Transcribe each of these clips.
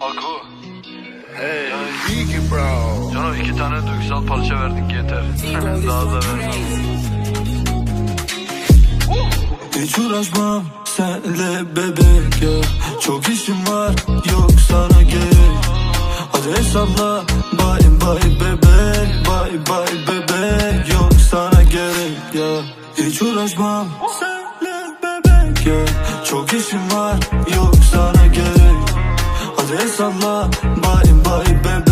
Haku. Hey, Biggie bro. Canım iki tane duygusal parça verdik yeter. Daha da. Hiç uğraşmam senle bebek ya Çok işim var yok sana gerek Hadi hesapla bye bye bebek Bye bye bebek yok sana gerek ya Hiç uğraşmam senle bebek ya Çok işim var yok sana gerek. Hadi hesapla bye bye bebek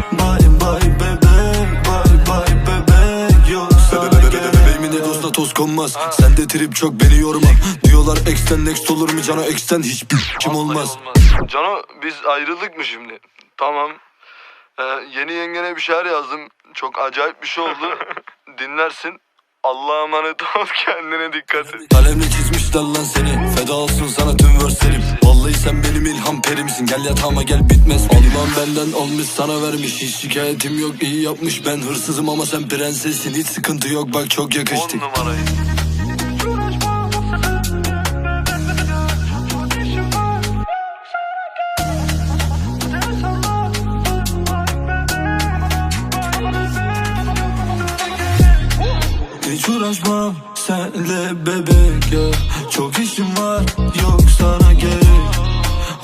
toz konmaz Sende trip çok beni yorma Diyorlar ex'ten next olur mu cana ex'ten hiçbir kim olmaz Cano biz ayrıldık mı şimdi? Tamam. Ee, yeni yengene bir şeyler yazdım. Çok acayip bir şey oldu. Dinlersin. Allah'a emanet ol kendine dikkat et. Kalemle çizmişler lan seni Feda olsun sana tüm verslerim Vallahi sen benim ilham perimsin. Gel yatağıma gel bitmez. Allah'ım benden olmuş sana vermiş. Hiç şikayetim yok iyi yapmış. Ben hırsızım ama sen prensessin. Hiç sıkıntı yok bak çok On yakıştık numarayı. Hiç uğraşmam senle bebek ya. Çok işim var yok sana gerek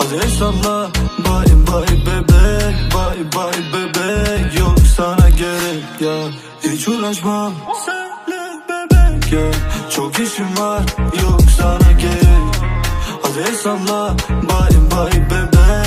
Hadi hesapla bye bye bebek Bye bye bebek yok sana gerek ya. Hiç uğraşmam senle bebek ya. Çok işim var. Yok sana gerek. Hadi hesapla bye bye bebek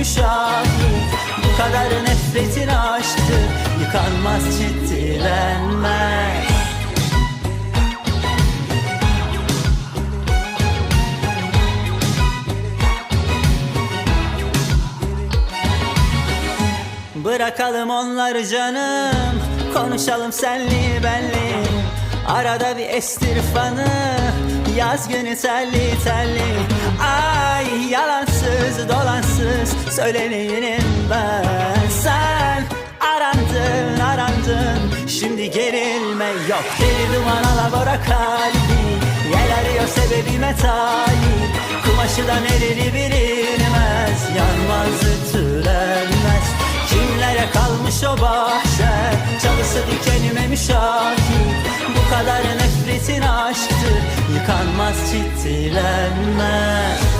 dikenime müşahit Bu kadar nefretin aşktı Yıkanmaz ciddilenmez Bırakalım onları canım. Konuşalım senli benli. Arada bir estir fanı. Yaz günü telli telli Ay yalansız dolansız Söyleneyim ben. Sen arandın arandın. Şimdi gerilme yok. Deli duman alabora kalbi. Yel arıyor sebebime talip. Kumaşı da nereli bilinmez. Yanmaz ütüler o bahçe? Çalısı dikenime müşahit. Bu kadar nefretin aşktır. Yıkanmaz ciddilenmez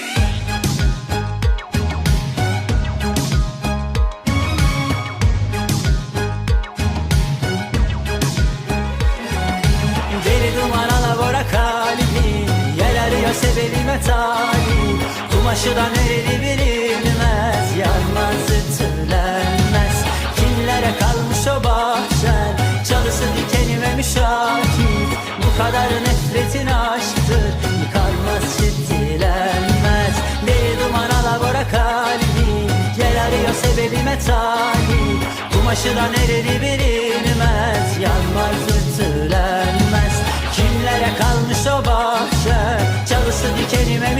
talip Kumaşı da nereli bilinmez. Yanmaz ütülenmez. Kimlere kalmış o bahçen? Çalısı dikenime müşahit Bu kadar nefretin aşktır. Yıkanmaz ciddilenmez Deli duman alabora kalbi. Gel arıyor sebebime talip. Kumaşı da nereli bilinmez. Yanmaz ütülenmez. Kimlere kalmış o bahçe Çalısı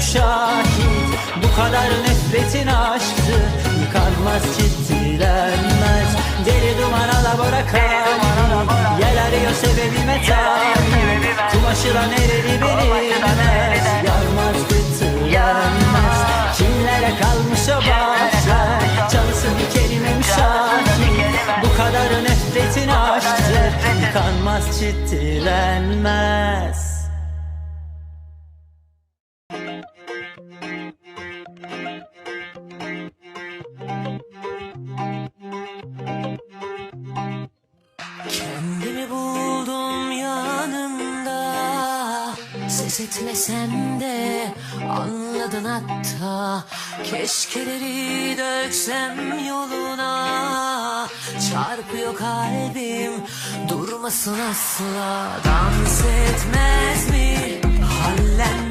müşahit Bu kadar nefretin aşktır Yıkanmaz ciddilenmez Deli duman alabora kalbi Yel arıyor sebebime talip Kumaşı da nereli bilinmez Yanmaz ütülenmez Kimlere kalmış o bahçe? Çalısı dikenime müşahit. Bu kadar nefretin aşktır Yıkanmaz ciddilenmez yoluna. Çarpıyor kalbim durmasın asla. Dans etmez mi? Hallenmez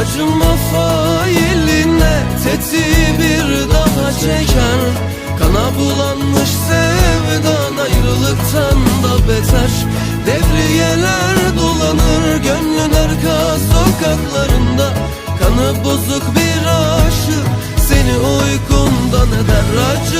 Acıma failine tetiği bir daha çeker Kana bulanmış sevdan ayrılıktan da beter. Devriyeler dolanır gönlün arka sokaklarında Kanı bozuk bir aşık seni uykundan eder Acıma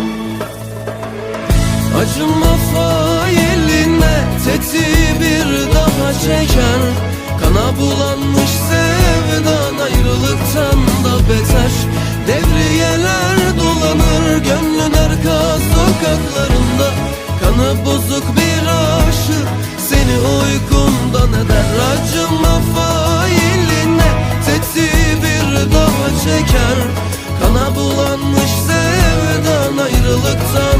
Acıma failine tetiği bir daha çeker Kana bulanmış sevdan ayrılıktan da beter. Devriyeler dolanır gönlün arka sokaklarında Kanı bozuk bir aşık seni uykundan eder. Acıma failine tetiği bir daha çeker Kana bulanmış sevdan ayrılıktan